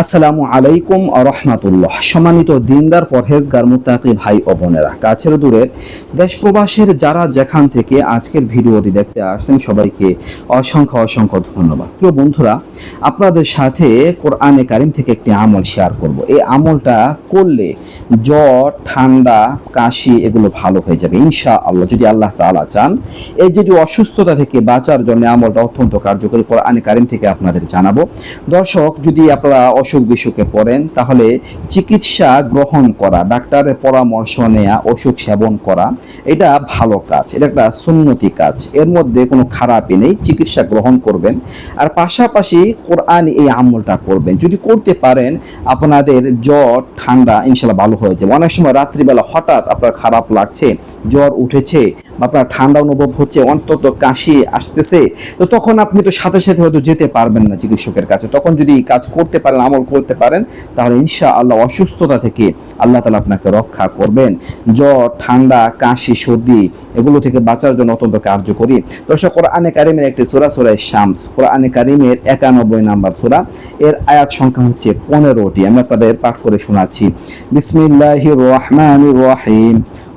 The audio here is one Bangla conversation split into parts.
আসসালামু আলাইকুম রহমাতুল্লাহ। সম্মানিত দিনদার, পরহেজগার মুতাকি ভাই ও বোনেরা, কাছের দূরের দেশ প্রবাসের যারা যেখান থেকে আজকের ভিডিওটি দেখতে আসছেন, সবাইকে অসংখ্য অসংখ্য ধন্যবাদ। প্রিয় বন্ধুরা, আপনাদের সাথে কোরআনে কারিম থেকে একটি আমল শেয়ার করব। এই আমলটা করলে জ্বর, ঠান্ডা, কাশি এগুলো ভালো হয়ে যাবে ইনশা আল্লাহ যদি আল্লাহ তাআলা চান। এই যেটি অসুস্থতা থেকে বাঁচার জন্য আমলটা অত্যন্ত কার্যকরী, কোরআনে কারিম থেকে আপনাদের জানাব। দর্শক, যদি আপনারা অসুখ বিসুখে পড়েন, তাহলে চিকিৎসা গ্রহণ করা, ডাক্তারের পরামর্শ নেওয়া ওষুধ সেবন করা, এটা ভালো কাজ, এটা একটা সুন্নতি কাজ। এর মধ্যে কোনো খারাপই নেই, চিকিৎসা গ্রহণ করবেন। আর পাশাপাশি কোরআন এই আমলটা করবেন। যদি করতে পারেন, আপনাদের জ্বর, ঠান্ডা ইনশাল্লাহ ভালো হয়ে যাবে। অনেক সময় রাত্রিবেলা হঠাৎ আপনার খারাপ লাগছে, জ্বর উঠেছে আপনার ঠান্ডা অনুভব হচ্ছে, অন্তত কাশি আসতেছে, তো তখন আপনি তো সাথে সাথে হয়তো যেতে পারবেন না চিকিৎসকের কাছে। তখন যদি কাজ করতে পারেন, আমল করতে পারেন, তাহলে ইনশা আল্লাহ অসুস্থতা থেকে আল্লাহ তালা আপনাকে রক্ষা করবেন। জ্বর, ঠান্ডা, কাশি, সর্দি, এগুলো থেকে বাঁচার জন্য অত্যন্ত কার্যকরী। দর্শক, কোরআনে কারিমের একটি সোরা সুরায় শামস। কোরআনে কারিমের একানব্বই নাম্বার সোরা, এর আয়াত সংখ্যা হচ্ছে পনেরোটি। আমি আপনাদের পাঠ করে শোনাচ্ছি। বিসমিল্লাহির রহমানির রহিম।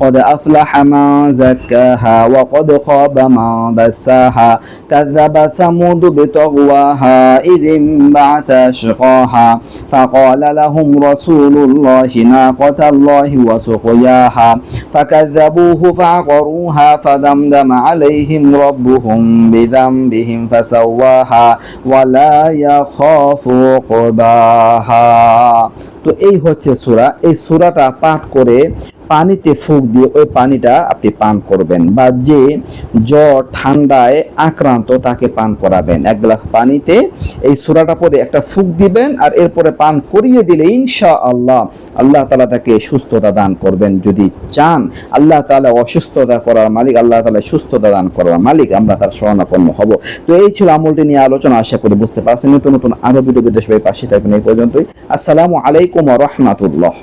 قد أفلح من زكاها وقد خاب من دساها كذب ثمود بطغواها إذ انبعث أشقاها فقال لهم رسول الله ناقة الله وسقياها فكذبوه فعقروها فدمدم عليهم ربهم بذنبهم فسواها ولا يخاف عقباها তো এই হচ্ছে সূরা এই সূরাটা পাঠ করে পানিতে ফুক দিয়ে ওই পানিটা আপনি পান করবেন বা যে জ্বর, ঠান্ডায় আক্রান্ত তাকে পান করাবেন। এক গ্লাস পানিতে এই সুরাটা পরে একটা ফুক দিবেন আর এরপরে পান করিয়ে দিলে ইনশা আল্লাহ আল্লাহ তালা তাকে সুস্থতা দান করবেন। যদি চান, আল্লাহ তালা অসুস্থতা করার মালিক, আল্লাহ তালা সুস্থতা দান করার মালিক, আমরা তার শরণাপন্ন হব। তো এই ছিল আমলটি নিয়ে আলোচনা। আশা করি বুঝতে পারছেন। নতুন নতুন আরও ভিডিও বিদেশ পাশে থাকবেন। এই পর্যন্তই। আসসালামু আলাইকুম রহমাতুল্লাহ।